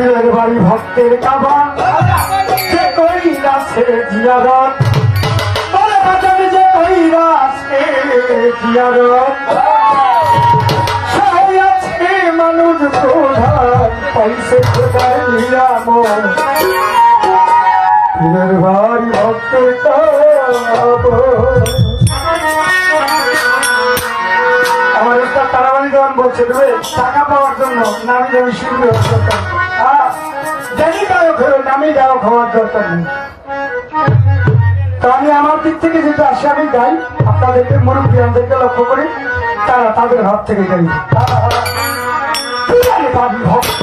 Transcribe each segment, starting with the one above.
পীরের বাড়ি ভক্তের কাবা যে কইরাছে জিয়ারত। বলে বাজারে যে কইরাছে জিয়ারত। সবাই মানুষ প্রধান পয়সে খোদার নিয়াম পীরের বাড়ি ভক্তের কাবা আমার একটা তারাবাড়ি দেওয়ান বলছে, দেবে? টাকা পাওয়ার জন্য নামি দামি শিল্পী জানি গায়ক হলো আমি গায়ক হওয়ার দরকার নেই। তো আমি আমার দিক থেকে যেটা আসি, আমি যাই। আপনাদেরকে মুরব্বী আমাদেরকে লক্ষ্য করি, তারা তাদের হাত থেকে যাই। তারা ভক্ত।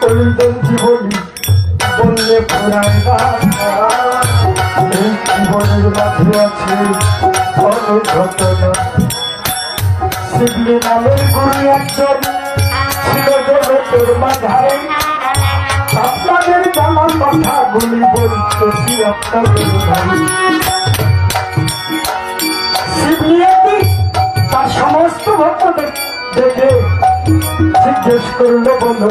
কলিদের জীবনী বললে পুরায় জীবনের মাঝে আছে অনেক ঘটনা শিবলি নামের গুরু একজন ছিল জগতের মাঝারে আপনাদের জানা কথা গুলি বলতেছি আপনাদের ভাই শিবলি তার সমস্ত ভক্তদের দেখে জিজ্ঞেস করল বলো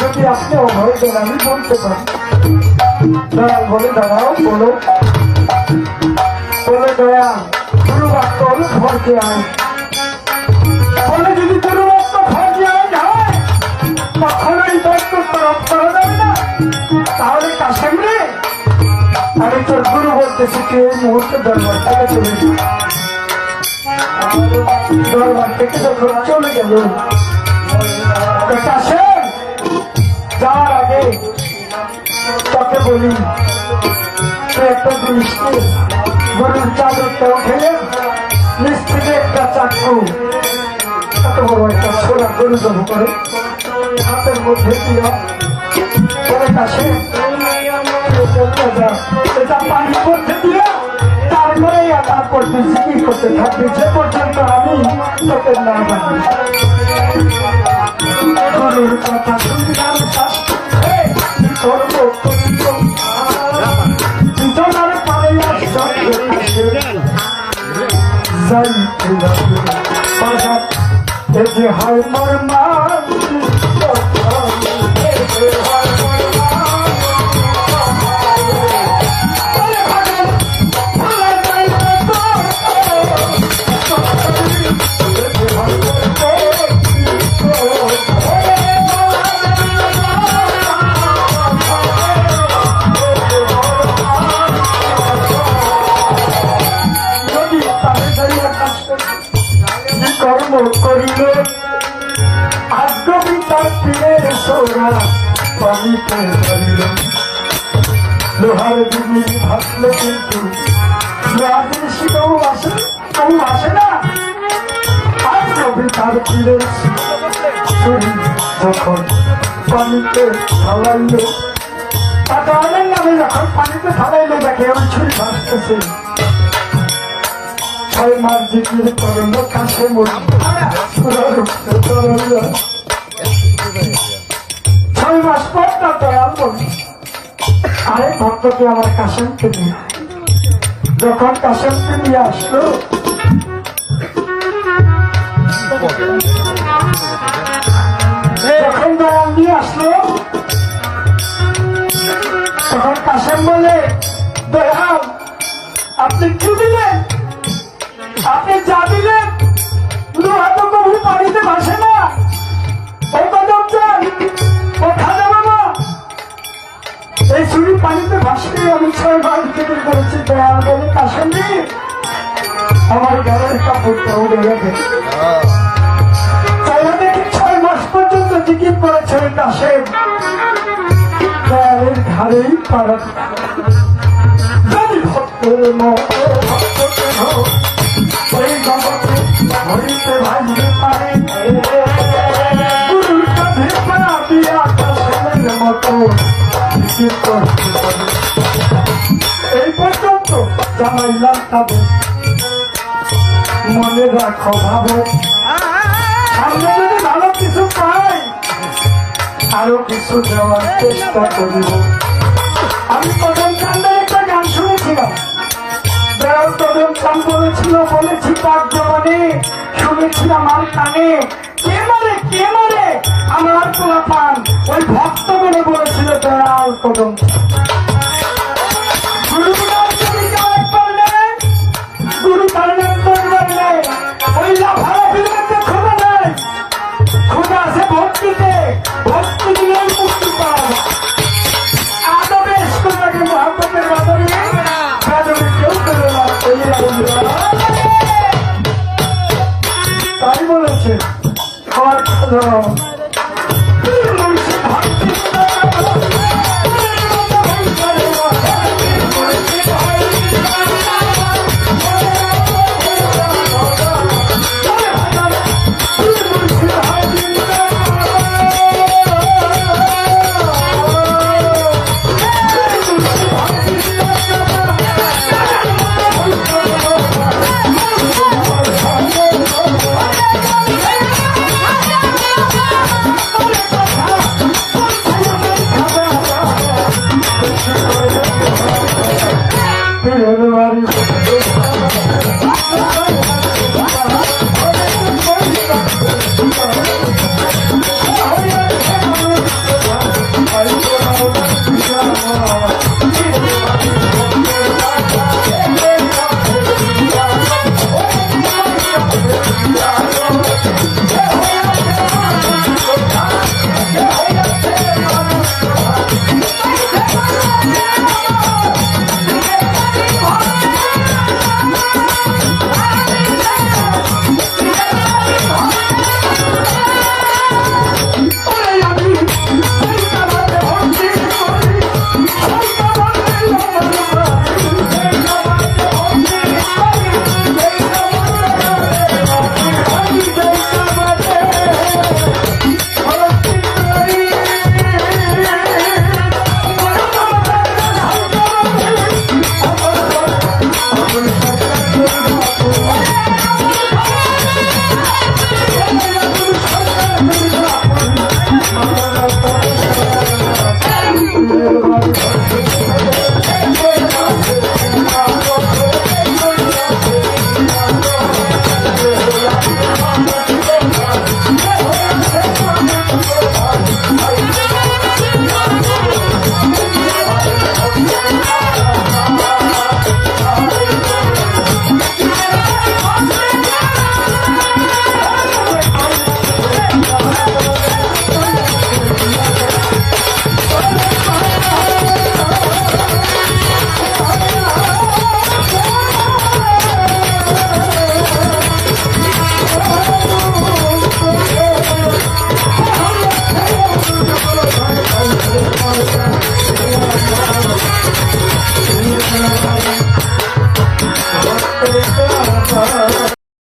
যদি আপনি অভয় দেন আমি বলতে পারি দয়াল বলে দাঁড়াও, বলো। বলে দয়াল গুরু বাক্য ঘরকে আয়। বলে যদি গুরু বাক্য আইন হয় কখনোই দত্ত তরফ করা যাবে না। তাহলে কাশেম রে। আমি তোর গুরু বলতেছি, তুই এই মুহূর্তে দরবার থেকে চলে দরবার থেকে যখন চলে গেল কাশেম। তুই একটা জিনিস নে, গরুর চাদরটা উঠে নিচ থেকে একটা চাকু। এত বড় একটা ছোড়া গরু জমা করে হাতের মধ্যে দিয়া পরে কাছে এটা তারপরে আঘাত করতে করিব? যাইতে বাজার এ যে হয় তীরের সোরা পানিতে ধরিল লোহার দিদি ভাসলো কিন্তু জিনিস কেউ আসে কেউ আসে না। তীরের ছুরি যখন পানিতে ঢালাইল তাদের নামে যখন পানিতে ঢালাইল দেখে ওই ছুরি ভাসতেছে। ছয় মাস জিকির করল কাছে ছয় মাস পর না দয়াল আরে ভক্তকে আমার কাশেমকে নিয়ে যখন কাশেমকে নিয়ে আসলো, যখন দয়াল নিয়ে আসলো, তখন কাশেম বলে, দয়াল, আপনি কি থেকে করেছি দয়া বলে কাশেমি আমার ঘরের কাপড়টা উড়ে গেছে। ছয় মাস পর্যন্ত জিকির করেছে ওই কাশেম দয়ালের ঘাড়েই পাড়া। যদি ভক্তের মতো পারে। মতো জিকির করতে পর্যন্ত জানাইলাম মনে রাখো ভাবো। সামনে যদি ভালো কিছু পাই, আরও কিছু দেওয়ার চেষ্টা করিব। আমি কদম চান্দের একটা গান শুনেছিলাম। কদম চান বলেছিল বলেছি তার জবানে শুনেছি আমার কানে কে মারে কে মারে? আমার পোলা পান। ওই ভক্ত বলে বলেছিল, দয়াল কদম। চাঁদ। Thank you.